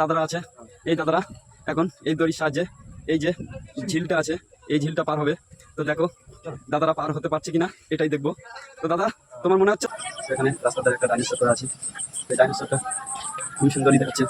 দাদারা আছে? এই দাদারা, এখন এই দড়ির সাহায্যে এই যে ঝিলটা আছে, এই ঝিলটা পার হবে। তো দেখো, দাদারা পার হতে পারছে কিনা, এটাই দেখব। তো দাদা, তোমার মনে হচ্ছে? এখানে রাস্তাতে একটা ডাইনোসর আছে। এই ডাইনোসরটা খুবই সুন্দরই দেখাচ্ছে।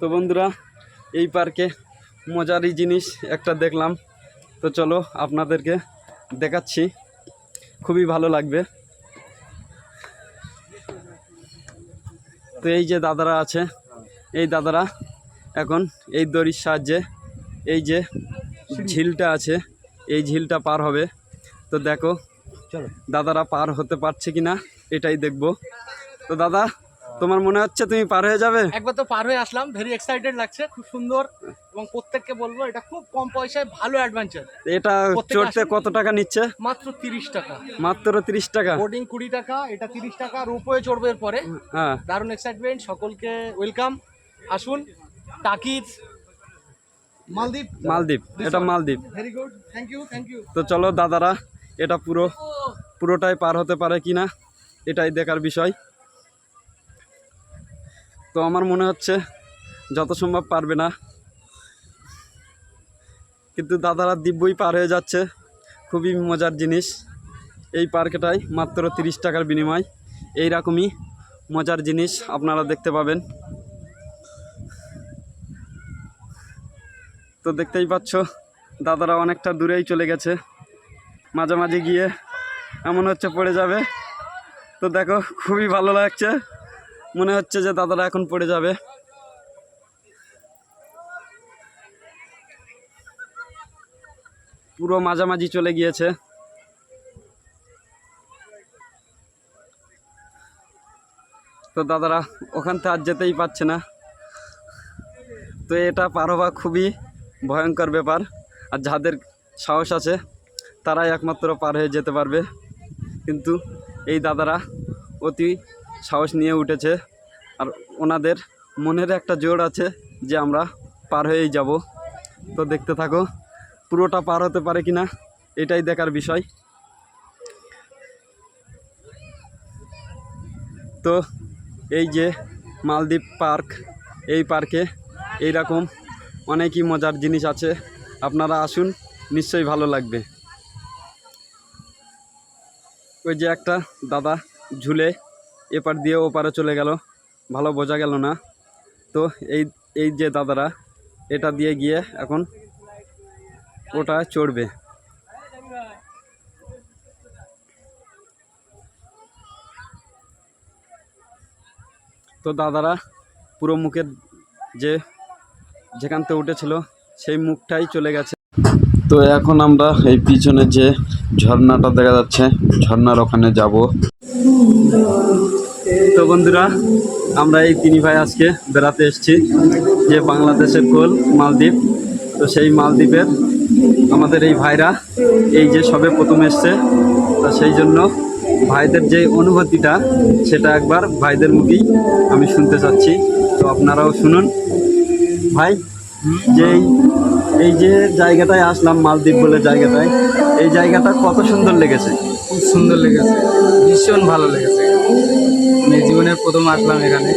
তো বন্ধুরা, এই পার্কে মজারই জিনিস একটা দেখলাম। তো চলো, আপনাদেরকে দেখাচ্ছি। খুবই ভালো লাগবে। তো এই যে দাদারা আছে এই দাদারা এখন এই দড়ির সাহায্যে এই যে ঝিলটা আছে এই ঝিলটা পার হবে। তো দেখো দাদারা পার হতে পারছে কি না এটাই দেখব। তো দাদা তোমার মনে হচ্ছে তুমি পার হয়ে যাবে? একবার তো পার হয়ে আসলাম ভেরি এক্সাইটেড লাগছে খুব সুন্দর এবং প্রত্যেককে বলব এটা খুব কম পয়সায় ভালো অ্যাডভেঞ্চার এটা চড়তে কত টাকা নিচ্ছে? মাত্র তিরিশ টাকা। মাত্র তিরিশ টাকা? বোর্ডিং কুড়ি টাকা এটা তিরিশ টাকা রোপওয়ে চড়বে এরপরে। হ্যাঁ। দারুণ এক্সাইটমেন্ট সকলকে ওয়েলকাম আসুন তাকিজ মালদ্বীপ। মালদ্বীপ এটা Maldives. Very good thank you thank you তো চলো দাদারা এটা পুরো পুরোটাই পার হতে পারে কিনা এটাই দেখার বিষয়। তো আমার মনে হচ্ছে যত সম্ভব পারবে না। কিন্তু দাদারা দিব্যই পার হয়ে যাচ্ছে। খুবই মজার জিনিস। এই পার্কটাই মাত্র তিরিশ টাকার বিনিময়। এই রকমই মজার জিনিস আপনারা দেখতে পাবেন। তো দেখতেই পাচ্ছ, দাদারা অনেকটা দূরেই চলে গেছে। মাঝামাঝি গিয়ে এমন হচ্ছে পড়ে যাবে। তো দেখো, খুবই ভালো লাগছে। মনে হচ্ছে যে দাদারা এখন পড়ে যাবে। পুরো মাঝামাঝি চলে গিয়েছে। তো দাদারা, ওখান থেকে আর যেতেই পারছে না। তো এটা পার হওয়া খুবই ভয়ঙ্কর ব্যাপার। আর যাদের সাহস আছে, তারাই একমাত্র পার হয়ে যেতে পারবে। কিন্তু এই দাদারা অতি সাহস নিয়ে উঠেছে। আর ওনাদের মনের একটা জোর আছে যে আমরা পার হয়েই যাব। তো দেখতে থাকো, পুরোটা পার হতে পারে কি না এটাই দেখার বিষয়। তো এই যে মালদ্বীপ পার্ক, এই পার্কে এই রকম অনেকই মজার জিনিস আছে। আপনারা আসুন, নিশ্চয়ই ভালো লাগবে। ওই যে একটা দাদা ঝুলে এপার দিয়ে ওপারে চলে গেল। ভালো বোঝা গেল না। তো এই এই যে দাদারা, এটা দিয়ে গিয়ে এখন ওটা চড়বে। তো দাদারা পুরো মুখের যে যেখান থেকে উঠেছিল, সেই মুখটাই চলে গেছে। তো এখন আমরা এই পিছনে যে ঝর্ণাটা দেখা যাচ্ছে, ঝর্ণার ওখানে যাব। তো বন্ধুরা, আমরা এই তিনি ভাই আজকে বেড়াতে এসেছি, যে বাংলাদেশের কোল মালদ্বীপ। তো সেই মালদ্বীপের আমাদের এই ভাইরা এই যে সবে প্রথম এসছে, তা সেই জন্য ভাইদের যে অনুভূতিটা, সেটা একবার ভাইদের মুখেই আমি শুনতে চাচ্ছি। তো আপনারাও শুনুন। ভাই, যে এই- যে জায়গাটায় আসলাম মালদ্বীপ বলে জায়গাটায় এই জায়গাটা কত সুন্দর লেগেছে? খুব সুন্দর লেগেছে ভীষণ ভালো লেগেছে। আমি জীবনের প্রথম আসলাম এখানে।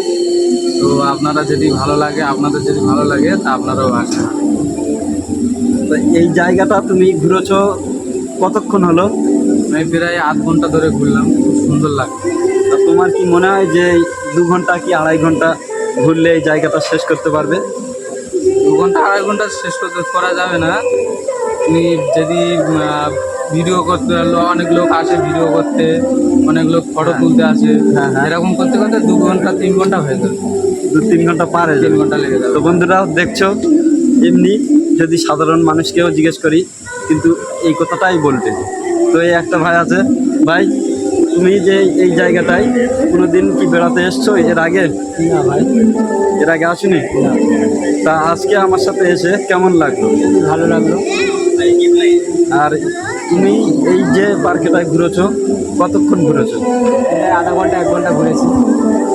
তো আপনারা যদি ভালো লাগে আপনাদের যদি ভালো লাগে তা আপনারাও আসেন তো এই জায়গাটা তুমি ঘুরেছো কতক্ষণ হলো? আমি প্রায় আধ ঘণ্টা ধরে ঘুরলাম খুব সুন্দর লাগছে। তা তোমার কি মনে হয় যে এই দু ঘণ্টা কি আড়াই ঘণ্টা ঘুরলে এই জায়গাটা শেষ করতে পারবে? দু ঘণ্টা আড়াই ঘণ্টা শেষ করতে করা যাবে না। তুমি যদি ভিডিও করতে অনেক লোক আসে ভিডিও করতে অনেক লোক ফটো তুলতে আসে। হ্যাঁ, হ্যাঁ। এরকম করতে করতে দু ঘণ্টা তিন ঘণ্টা হয়ে যাবে। দু তিন ঘণ্টা পার হয়ে তিন ঘণ্টা লেগে যাবে। তো বন্ধুরা দেখছ এমনি যদি সাধারণ মানুষকেও জিজ্ঞেস করি কিন্তু এই কথাটাই বলবে। তো এই একটা ভাই আছে ভাই তুমি যে এই জায়গাটায় কোনোদিন কি বেড়াতে এসছো? এর আগে? না ভাই এর আগে আসুনি? তা আজকে আমার সাথে এসে কেমন লাগল? ভালো লাগল। আর তুমি এই যে পার্কেটায় ঘুরেছো কতক্ষণ ঘুরেছো? আধা ঘণ্টা এক ঘণ্টা ঘুরেছি।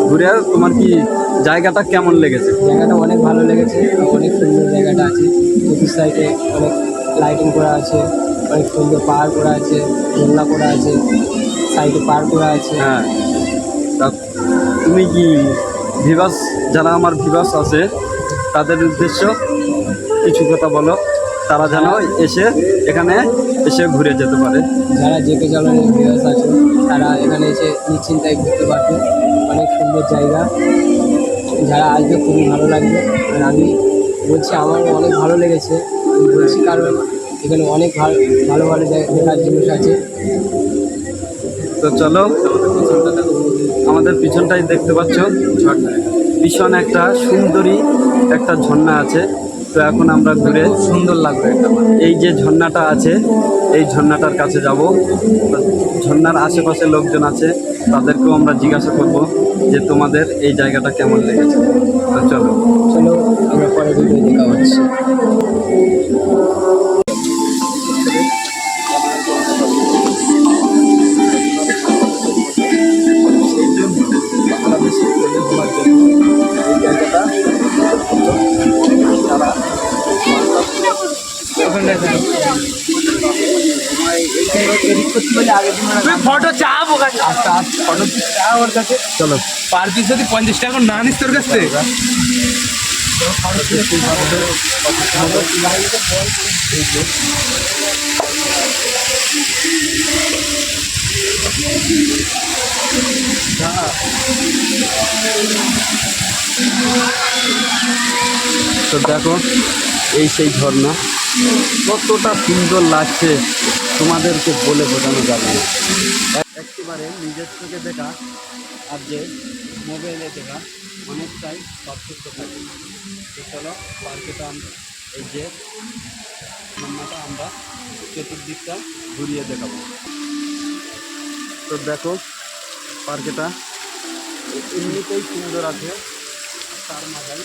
ঘুরে তোমার কি জায়গাটা কেমন লেগেছে? জায়গাটা অনেক ভালো লেগেছে অনেক সুন্দর জায়গাটা আছে। চতুর সাইডে অনেক লাইটিং করা আছে অনেক সুন্দর পাহাড় করা আছে ঝর্ণা করা আছে। সাইডে পার্ক করা আছে। হ্যাঁ। তা তুমি কি ভিভাস যারা আমার ভিভাস আছে তাদের উদ্দেশ্য কিছু কথা বলো। তারা যেন এসে এখানে এসে ঘুরে যেতে পারে। যারা জেপে চালানোর ভিউয়ার্স আছে তারা এখানে এসে নিশ্চিন্তায় ঘুরতে পারবে। অনেক সুন্দর জায়গা। যারা আসবে খুবই ভালো লাগবে। আর আমি বলছি আমার অনেক ভালো লেগেছে। বলছি কারণ এখানে অনেক ভালো ভালো ভালো জায়গা দেখার জিনিস আছে। তো চলো, আমাদের পিছনটাই দেখতে পাচ্ছ। ভীষণ একটা সুন্দরী একটা ঝর্ণা আছে। তো এখন আমরা ঘুরে সুন্দর লাগবে। এই যে ঝর্ণাটা আছে, এই ঝর্ণাটার কাছে যাব। ঝর্ণার আশেপাশে লোকজন আছে, তাদেরকেও আমরা জিজ্ঞাসা করব যে তোমাদের এই জায়গাটা কেমন লেগেছে। তো চলো। চলো, আমরা পরে দেখা হচ্ছে। ফটো চাপ ফটো চাপ ওর কাছে। চলো। পার পিস যদি পঞ্চাশ টাকা না নিস তোর কাছ। থেকে তো দেখো, এই সেই ঝর্ণা। কতটা সুন্দর লাগছে তোমাদেরকে বলে বোঝানো যাবে না। একেবারে নিজের চোখে দেখা আর যে মোবাইলে দেখা, অনেকটাই পার্থক্য থাকে। তো চলো পার্কেটা এই যে ঝর্ণাটা আমরা চতুর্দিকটা ঘুরিয়ে দেখাবো। তো দেখো, পার্কেটা এমনিতেই সুন্দর আছে, তার মাঝায়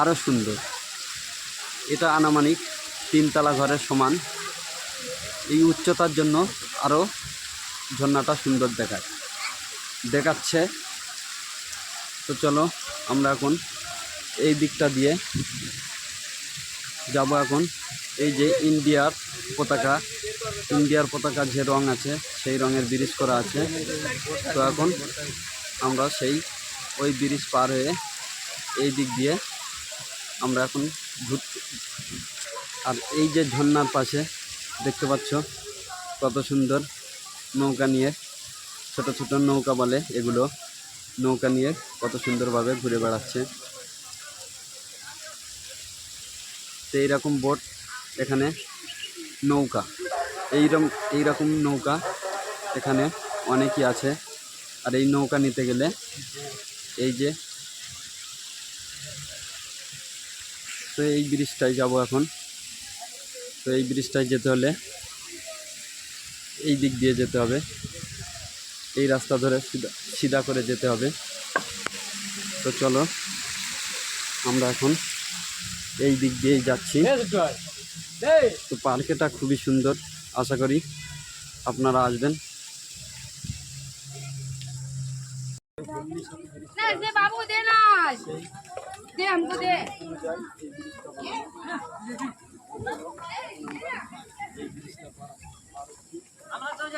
আরও সুন্দর। এটা আনামানিক তিনতলা ঘরের সমান। এই উচ্চতার জন্য আরও ঝর্ণাটা সুন্দর দেখায়। দেখাচ্ছে। তো চলো আমরা এখন এই দিকটা দিয়ে যাব এখন। এই যে ইন্ডিয়ার পতাকা। ইন্ডিয়ার পতাকা যে রং আছে, সেই রঙের ব্রিজ করা আছে। তো এখন আমরা সেই ওই ব্রিজ পার হয়ে এই দিক দিয়ে আমরা এখন ঘুরতে আর এই যে ঝর্ণার পাশে দেখতে পাচ্ছ কত সুন্দর নৌকা নিয়ে, ছোট ছোট নৌকা বলে এগুলো, নৌকা নিয়ে কত সুন্দরভাবে ঘুরে বেড়াচ্ছে। তো এইরকম বোট এখানে নৌকা এইরকম এইরকম নৌকা এখানে অনেকই আছে। আর এই নৌকা নিতে গেলে এই যে তো এই ব্রিজটায় যাব এখন। তো এই ব্রিজটায় যেতে হলে এই দিক দিয়ে যেতে হবে। এই রাস্তা ধরে সিধা সিধা করে যেতে হবে। তো চলো আমরা এখন এই দিক দিয়েই যাচ্ছি। তো পার্কেটা খুবই সুন্দর আশা করি আপনারা আসবেন।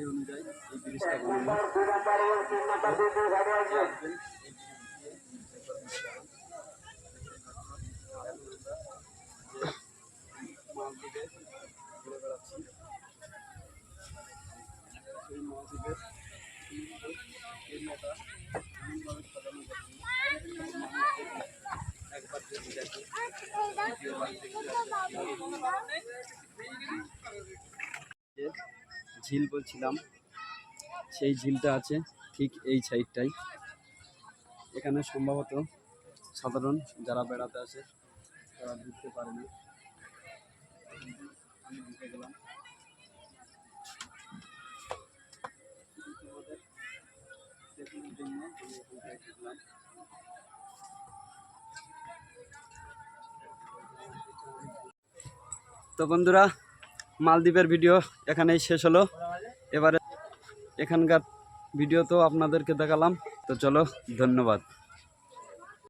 সেই অনুযায়ী এই ব্রিজটা একবার যদি দেখি ঝিল বলছিলাম, সেই ঝিলটা আছে ঠিক এই সাইডটাই এখানে সম্ভবত সাধারণ যারা বেড়াতে আসে, তারা ঢুকতে পারে না। তো বন্ধুরা মালদ্বীপের ভিডিও এখানেই শেষ হলো। এবারে এখানকার ভিডিও তো আপনাদেরকে দেখালাম। তো চলো ধন্যবাদ।